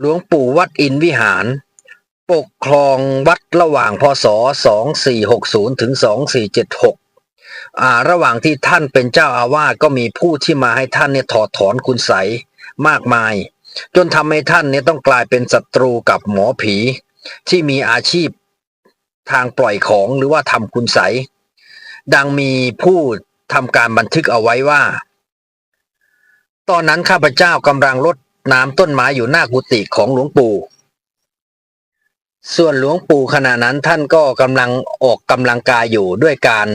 หลวงปู่วัดอินวิหาร ปกครองวัดระหว่างพศ 2460 ถึง 2476อ่าระหว่างที่ท่านเป็นเจ้าอาวาสก็มีผู้ที่มาให้ท่านเนี่ยถอดถอนคุณไสมากมาย จนทำให้ท่านเนี่ยต้องกลายเป็นศัตรูกับหมอผี ที่มีอาชีพทางปล่อยของหรือว่าทำคุณไสดังมีผู้ทำการบันทึกเอาไว้ว่า ตอนนั้นข้าพเจ้ากำลังรด น้ำต้นไม้อยู่หน้ากุฏิของหลวงปู่ ส่วนหลวงปู่ขณะนั้นท่านก็กำลังออกกำลังกายอยู่ด้วยการ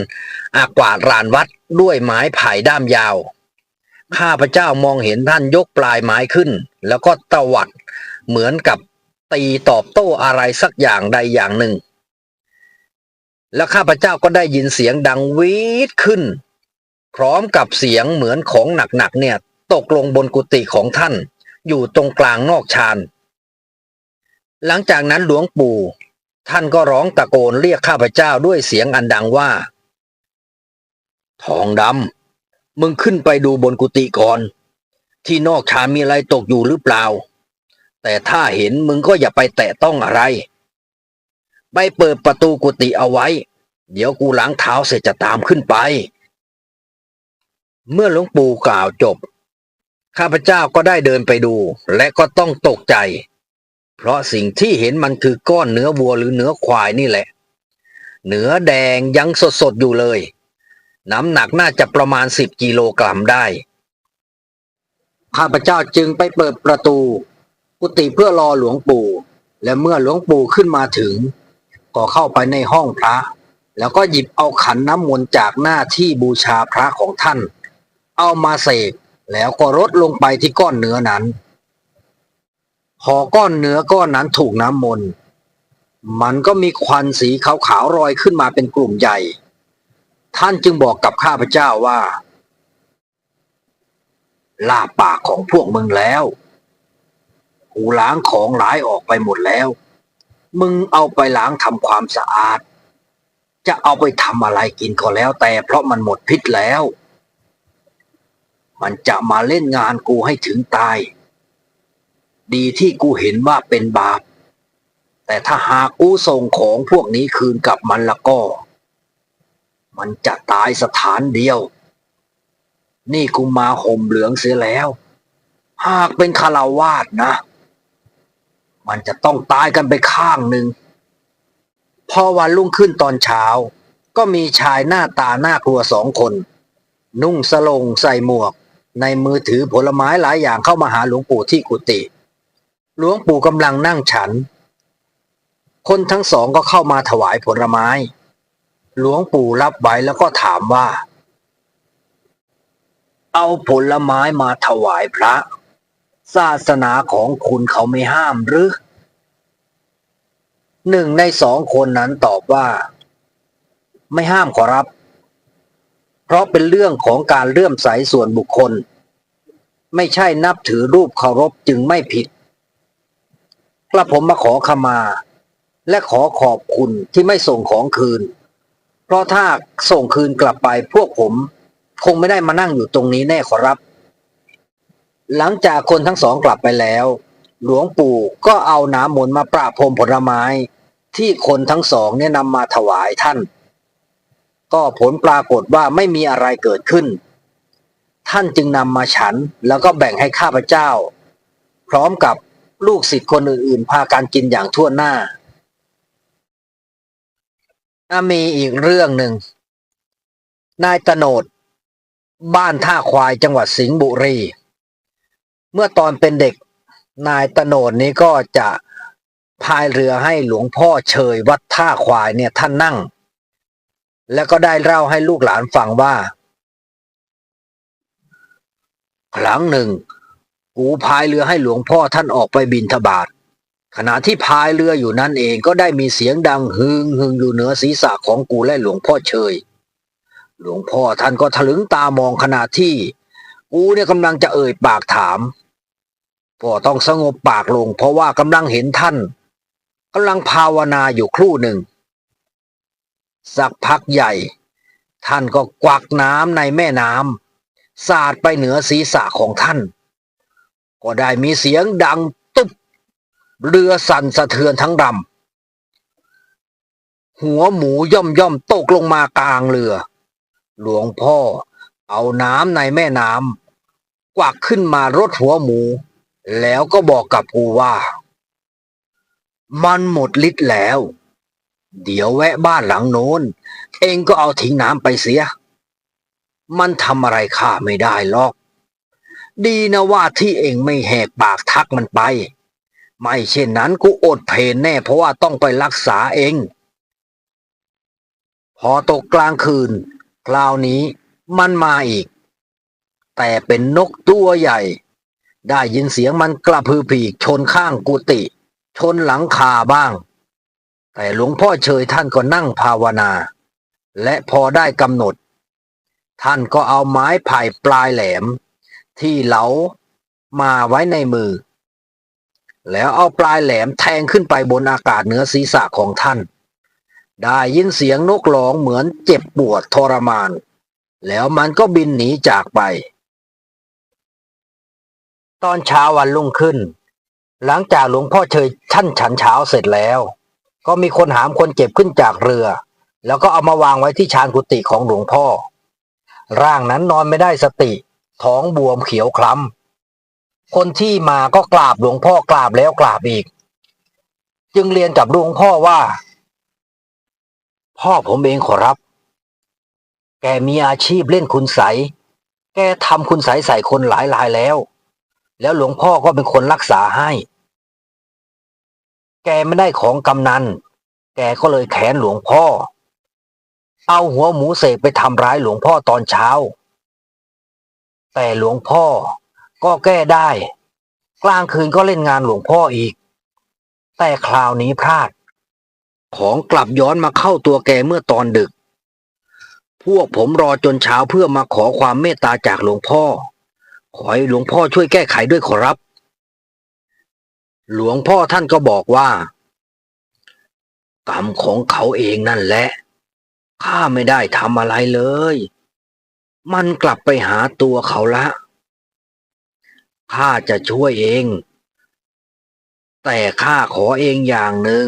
อากวาดรานวัดด้วยไม้ไผ่ด้ามยาว ข้าพเจ้ามองเห็นท่านยกปลายไม้ขึ้น แล้วก็ตวัดเหมือนกับตีตอบโต้อะไรสักอย่างใดอย่างหนึ่ง แล้วข้าพเจ้าก็ได้ยินเสียงดังวีดขึ้น พร้อมกับเสียงเหมือนของหนักๆเนี่ย ตกลงบนกุฏิของท่าน อยู่ตรงกลางนอกชานหลังจากนั้นหลวงปู่ ท่านก็ร้องตะโกนเรียกข้าพเจ้าด้วยเสียงอันดังว่า ทองดำมึงขึ้นไปดูบนกุฏิก่อน ที่นอกชานมีอะไรตกอยู่หรือเปล่า แต่ถ้าเห็นมึงก็อย่าไปแตะต้องอะไร ไปเปิดประตูกุฏิเอาไว้ เดี๋ยวกูล้างเท้าเสร็จจะตามขึ้นไป เมื่อหลวงปู่กล่าวจบ ข้าพเจ้าก็ได้เดินไปดู และก็ต้องตกใจ เพราะสิ่งที่เห็นมันคือก้อนเนื้อวัวหรือเนื้อควายนี่แหละ เนื้อแดงยังสดๆอยู่เลย น้ำหนักน่าจะประมาณสิบกิโลกรัมได้ ข้าพเจ้าจึงไปเปิดประตู กุฏิเพื่อรอหลวงปู่ และเมื่อหลวงปู่ขึ้นมาถึง ก็เข้าไปในห้องพระ แล้วก็หยิบเอาขันน้ำมนต์จากหน้าที่บูชาพระของท่าน เอามาเสก แล้วก็รดลงไปที่ก้อนเนื้อนั้น พอก้อนเนื้อก้อนนั้นถูกน้ำมนต์มันก็มีควันสีขาวๆลอยขึ้นมาเป็นกลุ่มใหญ่ ท่านจึงบอกกับข้าพเจ้าว่าลาปากของพวกมึงแล้วกูล้างของหลายออกไปหมดแล้ว มึงเอาไปล้างทำความสะอาด จะเอาไปทำอะไรกินก็แล้วแต่เพราะมันหมดพิษแล้ว มันจะมาเล่นงานกูให้ถึงตาย ดีที่กูเห็นว่าเป็นบาป แต่ถ้าหากกูส่งของพวกนี้คืนกับมันละก็ มันจะตายสถานเดียว นี่กูมาห่มเหลืองเสียแล้ว หากเป็นคาราวาสนะ มันจะต้องตายกันไปข้างหนึ่งพอวันรุ่งขึ้นตอนเช้า ก็มีชายหน้าตาหน้ากลัวสองคน นุ่งสลงใส่หมวก ในมือถือผลไม้หลายอย่างเข้ามาหาหลวงปู่ที่กุฏิหลวงปู่กำลังนั่งฉัน คนทั้งสองก็เข้ามาถวายผลไม้ หลวงปู่รับไว้แล้วก็ถามว่า เอาผลไม้มาถวายพระ ศาสนาของคุณเขาไม่ห้ามหรือหนึ่งในสองคนนั้นตอบว่า ไม่ห้ามขอรับ เพราะเป็นเรื่องของการเลื่อมใสส่วนบุคคล ไม่ใช่นับถือรูปเคารพจึงไม่ผิดกระผมมาขอขมา และขอขอบคุณที่ไม่ส่งของคืน เพราะถ้าส่งคืนกลับไปพวกผม คงไม่ได้มานั่งอยู่ตรงนี้แน่ขอรับ หลังจากคนทั้งสองกลับไปแล้ว หลวงปู่ก็เอาน้ำมนต์มาประพรมผลไม้ ที่คนทั้งสองเนี่ยนำมาถวายท่าน ก็ผลปรากฏว่าไม่มีอะไรเกิดขึ้น ท่านจึงนำมาฉันแล้วก็แบ่งให้ข้าพเจ้า พร้อมกับลูกศิษย์คนอื่นๆ พาการกินอย่างทั่วหน้า มีอีกเรื่องหนึ่ง นายตโนด บ้านท่าควายจังหวัดสิงห์บุรี เมื่อตอนเป็นเด็ก นายตโนดนี้ก็จะพายเรือให้หลวงพ่อเชยวัดท่าควายเนี่ยท่านนั่ง แล้วก็ได้เล่าให้ลูกหลานฟังว่า ครั้งหนึ่ง กูพายเรือให้หลวงพ่อท่านออกไปบินทบาทขณะที่พายเรืออยู่นั่นเองก็ได้มีเสียงดังฮึงฮึงอยู่เหนือศีรษะของกูและหลวงพ่อเชย หลวงพ่อท่านก็ถลึงตามองขณะที่ กูเนี่ยกำลังจะเอ่ยปากถามก็ต้องสงบปากลงเพราะว่ากำลังเห็นท่านกำลังภาวนาอยู่ครู่หนึ่ง สักพักใหญ่ ท่านก็กวักน้ำในแม่น้ำสาดไปเหนือศีรษะของท่าน ก็ได้มีเสียงดังตุ๊บ เรือสั่นสะเทือนทั้งลำหัวหมูย่อมย่อมตกลงมากลางเรือ หลวงพ่อเอาน้ำในแม่น้ำกวักขึ้นมารดหัวหมู แล้วก็บอกกับกูว่า มันหมดฤทธิ์แล้ว เดี๋ยวแวะบ้านหลังโน้น เองก็เอาทิ้งน้ำไปเสีย มันทำอะไรข้าไม่ได้หรอก ดีนะว่าที่เองไม่แหกปากทักมันไป ไม่เช่นนั้นกูอดเพนแน่เพราะว่าต้องไปรักษาเอง พอตกกลางคืน คราวนี้มันมาอีก แต่เป็นนกตัวใหญ่ ได้ยินเสียงมันกระพือปีกชนข้างกุฏิชนหลังคาบ้าง แต่หลวงพ่อเชยท่านก็นั่งภาวนา และพอได้กำหนด ท่านก็เอาไม้ไผ่ปลายแหลม ที่เหลามาไว้ในมือ แล้วเอาปลายแหลมแทงขึ้นไปบนอากาศเหนือศีรษะของท่าน ได้ยินเสียงนกร้องเหมือนเจ็บปวดทรมาน แล้วมันก็บินหนีจากไป ตอนเช้าวันรุ่งขึ้น หลังจากหลวงพ่อเชยท่านฉันเช้าเสร็จแล้ว ก็มีคนหามคนเจ็บขึ้นจากเรือ แล้วก็เอามาวางไว้ที่ชานกุฏิของหลวงพ่อ ร่างนั้นนอนไม่ได้สติ ท้องบวมเขียวคล้ำคนที่มาก็กราบหลวงพ่อกราบแล้วกราบอีก จึงเรียนกับหลวงพ่อว่า พ่อผมเองขอรับ แกมีอาชีพเล่นคุณใสแกทำคุณใสใส่คนหลายรายแล้ว แล้วหลวงพ่อก็เป็นคนรักษาให้ แกไม่ได้ของกำนัน แกก็เลยแขนหลวงพ่อ เอาหัวหมูเสกไปทำร้ายหลวงพ่อตอนเช้า แต่หลวงพ่อก็แก้ได้ กลางคืนก็เล่นงานหลวงพ่ออีก แต่คราวนี้พลาด ของกลับย้อนมาเข้าตัวแกเมื่อตอนดึก พวกผมรอจนเช้าเพื่อมาขอความเมตตาจากหลวงพ่อ ขอให้หลวงพ่อช่วยแก้ไขด้วยขอรับ หลวงพ่อท่านก็บอกว่า กรรมของเขาเองนั่นแหละ ข้าไม่ได้ทำอะไรเลย มันกลับไปหาตัวเขาละ ข้าจะช่วยเอง แต่ข้าขอเองอย่างหนึ่ง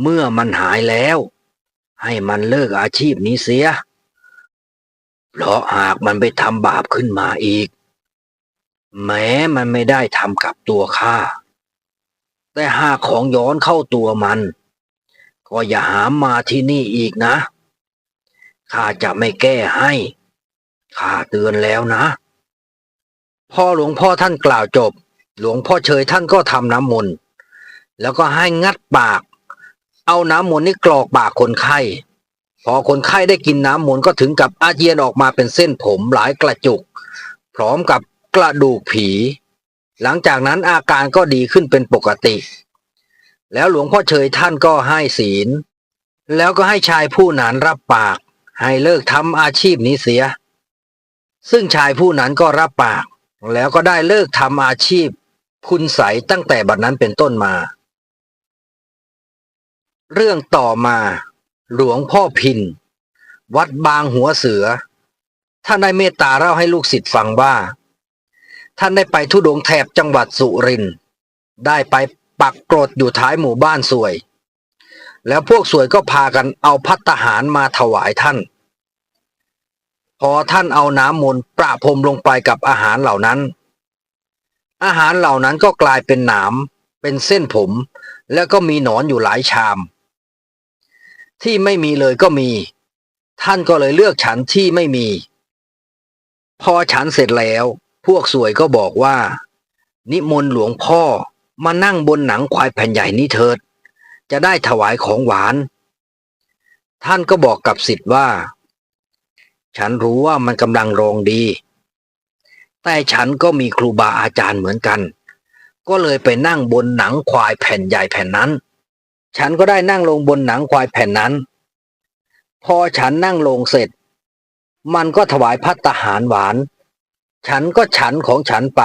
เมื่อมันหายแล้ว ให้มันเลิกอาชีพนี้เสีย เพราะหากมันไปทำบาปขึ้นมาอีก แม้มันไม่ได้ทำกับตัวข้า แต่หากของย้อนเข้าตัวมัน ก็อย่าหามมาที่นี่อีกนะข้าจะไม่แก้ให้ข้าเตือนแล้วนะ พ่อหลวงพ่อท่านกล่าวจบ หลวงพ่อเชยท่านก็ทำน้ำมนต์แล้วก็ให้งัดปาก เอาน้ำมนต์นี่กรอกปากคนไข้ พอคนไข้ได้กินน้ำมนต์ก็ถึงกับอาเจียนออกมาเป็นเส้นผมหลายกระจุก พร้อมกับ กระดูกผี หลังจากนั้นอาการก็ดีขึ้นเป็นปกติ แล้วหลวงพ่อเชยท่านก็ให้ศีล แล้วก็ให้ชายผู้นั้นรับปาก ให้เลิกทำอาชีพนี้เสีย ซึ่งชายผู้นั้นก็รับปาก แล้วก็ได้เลิกทำอาชีพ คุณใสตั้งแต่บัดนั้นเป็นต้นมา เรื่องต่อมา หลวงพ่อพิน วัดบางหัวเสือท่านได้เมตตาเล่าให้ลูกศิษย์ฟังว่า ท่านได้ไปทุดงแถบจังหวัดสุรินทร์ได้ไปปักกรดอยู่ท้ายหมู่บ้านสวย แล้วพวกสวยก็พากันเอาพัตตาหารมาถวายท่าน พอท่านเอาน้ำมนต์ประพรมลงไปกับอาหารเหล่านั้น อาหารเหล่านั้นก็กลายเป็นหนามเป็นเส้นผม แล้วก็มีหนอนอยู่หลายชาม ที่ไม่มีเลยก็มี ท่านก็เลยเลือกฉันที่ไม่มี พอฉันเสร็จแล้ว พวกสวยก็บอกว่า นิมนต์หลวงพ่อมานั่งบนหนังควายแผ่นใหญ่นี้เถิด จะได้ถวายของหวาน ท่านก็บอกกับสิทธิ์ว่า ฉันรู้ว่ามันกำลังรองดี แต่ฉันก็มีครูบาอาจารย์เหมือนกัน ก็เลยไปนั่งบนหนังควายแผ่นใหญ่แผ่นนั้น ฉันก็ได้นั่งลงบนหนังควายแผ่นนั้น พอฉันนั่งลงเสร็จ มันก็ถวายพัตตาหารหวาน ฉันก็ฉันของฉันไป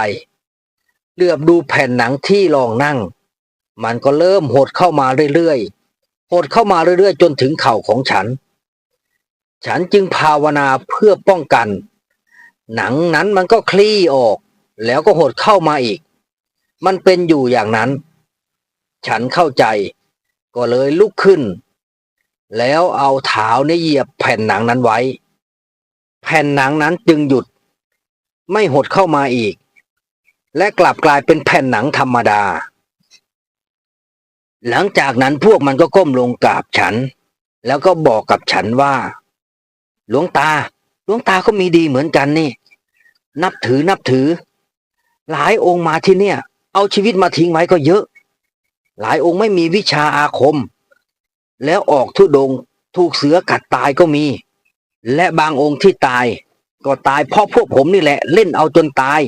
เหลือบดูแผ่นหนังที่รองนั่ง มันก็เริ่มหดเข้ามาเรื่อยๆหดเข้ามาเรื่อยๆ จนถึงเข่าของฉัน ฉันจึงภาวนาเพื่อป้องกัน หนังนั้นมันก็คลี่ออก แล้วก็หดเข้ามาอีก มันเป็นอยู่อย่างนั้น ฉันเข้าใจ ก็เลยลุกขึ้น แล้วเอาเท้าเนี่ยเหยียบแผ่นหนังนั้นไว้ แผ่นหนังนั้นจึงหยุด ไม่หดเข้ามาอีก และกลับกลายเป็นแผ่นหนังธรรมดา หลังจากนั้นพวกมันก็ก้มลงกราบฉัน แล้วก็บอกกับฉันว่า หลวงตา หลวงตาก็มีดีเหมือนกันนี่ นับถือนับถือ หลายองค์มาที่เนี่ย เอาชีวิตมาทิ้งไว้ก็เยอะ หลายองค์ไม่มีวิชาอาคม แล้วออกทุดงถูกเสือกัดตายก็มี และบางองค์ที่ตาย ก็ตายเพราะพวกผมนี่แหละ เล่นเอาจนตาย